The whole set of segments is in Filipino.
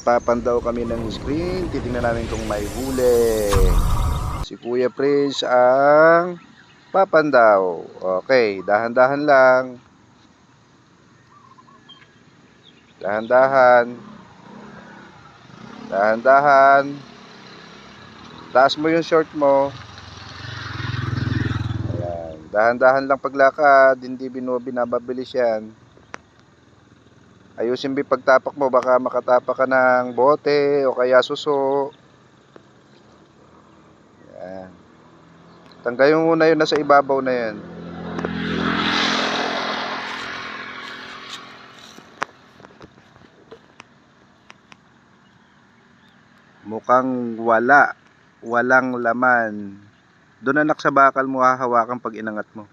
papandaw kami ng screen. Titingnan namin kung may huli. Si Kuya Prince ang papandaw. Okay, dahan-dahan lang. Dahan-dahan. Dahan-dahan. Taas mo yung short mo. Dahan-dahan lang paglakad. Hindi binababilis yan. Ayusin yung pagtapak mo. Baka makatapak ka ng bote o kaya suso. Ayan. Tanggalin mo muna yun. Nasa ibabaw na yan. Mukhang wala. Walang laman. Doon anak sa bakal mo hahawakan pag inangat mo.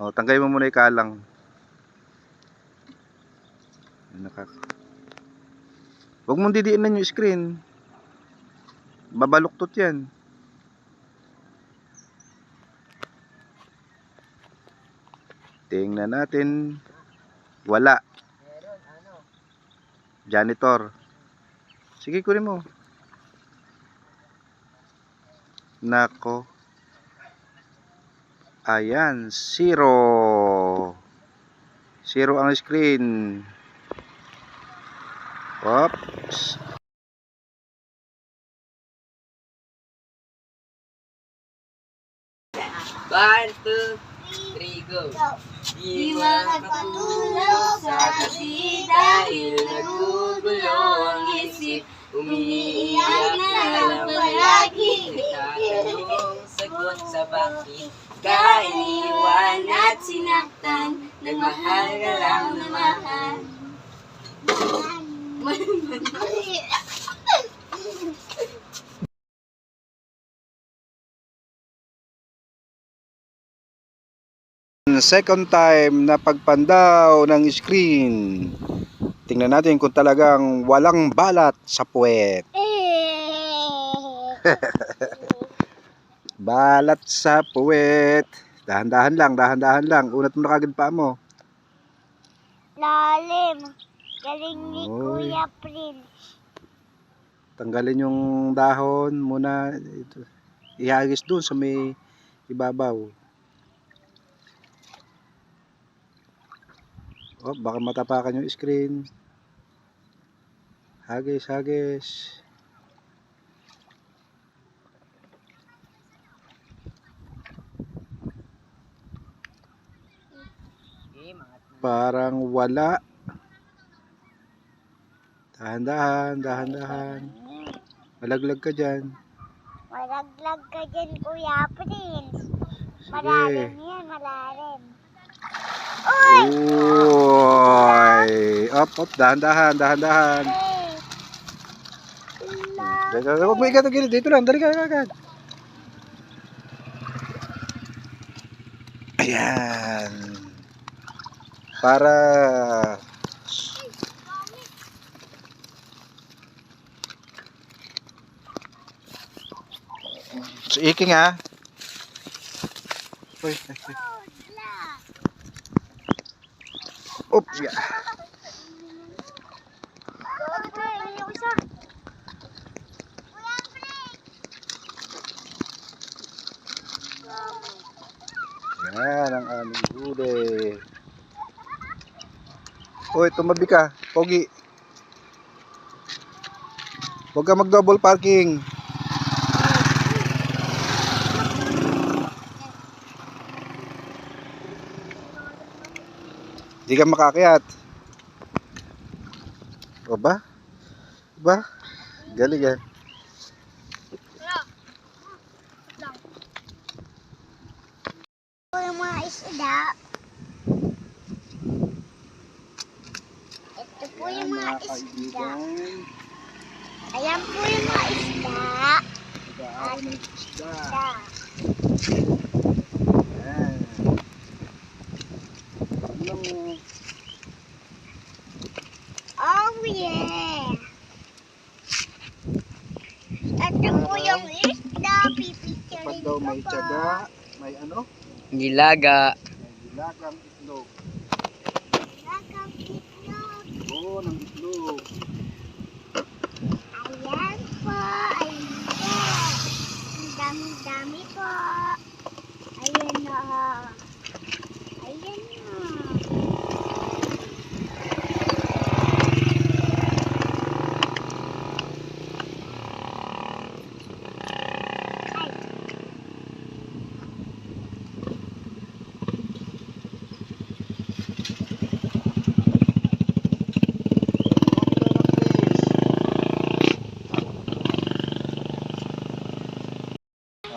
O, tanggalin mo muna yung kalang. Nakak Huwag mong didiinan yung screen. Babaluktot yan. Tingnan natin. Wala. Janitor. Sige, kunin mo. Nako. Ayan, zero. Zero ang screen. Oops. One, two, three, go. Di makatulog sa gabi dahil nagugulo ang isip. Umiiyak na lang palagi. Nagtatanong sagot sa bakit. Kainiwan at sinaktan. Nagmahal na lang na mahal. Second time na pagpandaw ng screen. Tingnan natin kung talagang walang balat sa puwet. Balat sa puwet. Dahan-dahan lang, dahan-dahan lang. Unat mo na kagad pa mo. Lalim. Galing ni Oy. Kuya Prince. Tanggalin yung dahon muna. Ito. Ihagis doon sa may ibabaw. Oh, baka matapakan yung screen. Hagis, hagis. Parang wala. Dahan-dahan, dahan-dahan. Malaglag ka dyan. Malaglag ka dyan, Kuya Prince. Malalim yan, malalim. Uy! Up, up, dahan-dahan, dahan-dahan. Huwag mo ikat ang gilid. Dito lang, dali ka agad. Ayan. Para So, iking ha. Uy, ay, ay. Oops, yeah. Yan ang aming huli. Uy, tumabi ka. Pogi. Huwag ka mag-double parking. Hindi ka makakyat. O ba? Ba? Galing ah. Ito yung mga isda. Ito po yung mga isda. Ayan po yung mga isda. Isda. Yan. Alam mo. Oh yeah! Ito po yung isda. Pipicturein Dapat daw ko may tiyaga, may ano? Nilaga. May dilagang itlog. Lagang itlog. Oo, ng itlog.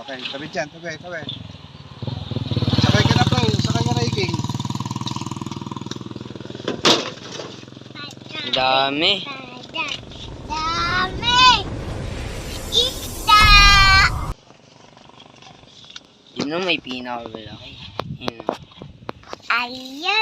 Tabi dyan, tabi, tabi. Sakay ka na po, sakay ka na iking. Ang dami. Dami! Isda! Yun ang may pinakamalaki. Yun. Ayan.